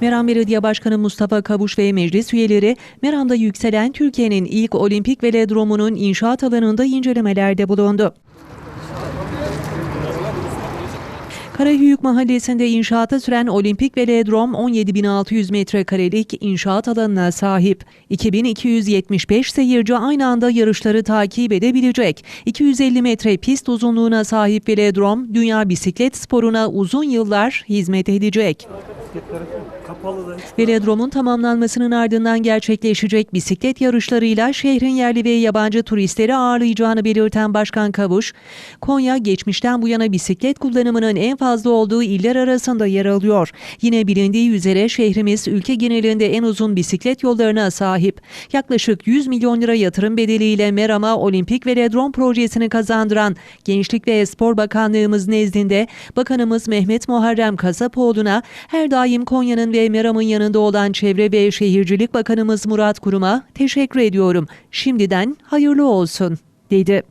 Meram Belediye Başkanı Mustafa Kavuş ve meclis üyeleri Meram'da yükselen Türkiye'nin ilk olimpik velodromunun inşaat alanında incelemelerde bulundu. Karahüyük Mahallesi'nde inşaata süren olimpik velodrom 17.600 metrekarelik inşaat alanına sahip. 2275 seyirci aynı anda yarışları takip edebilecek. 250 metre pist uzunluğuna sahip velodrom, dünya bisiklet sporuna uzun yıllar hizmet edecek. Kapalı da Velodromun tamamlanmasının ardından gerçekleşecek bisiklet yarışlarıyla şehrin yerli ve yabancı turistleri ağırlayacağını belirten Başkan Kavuş, Konya geçmişten bu yana bisiklet kullanımının en fazla olduğu iller arasında yer alıyor. Yine bilindiği üzere şehrimiz ülke genelinde en uzun bisiklet yollarına sahip. Yaklaşık 100 milyon lira yatırım bedeliyle Meram'a olimpik velodrom projesini kazandıran Gençlik ve Spor Bakanlığımız nezdinde Bakanımız Mehmet Muharrem Kasapoğlu'na her daim Konya'nın ve Meram'ın yanında olan Çevre ve Şehircilik Bakanımız Murat Kurum'a teşekkür ediyorum. Şimdiden hayırlı olsun, dedi.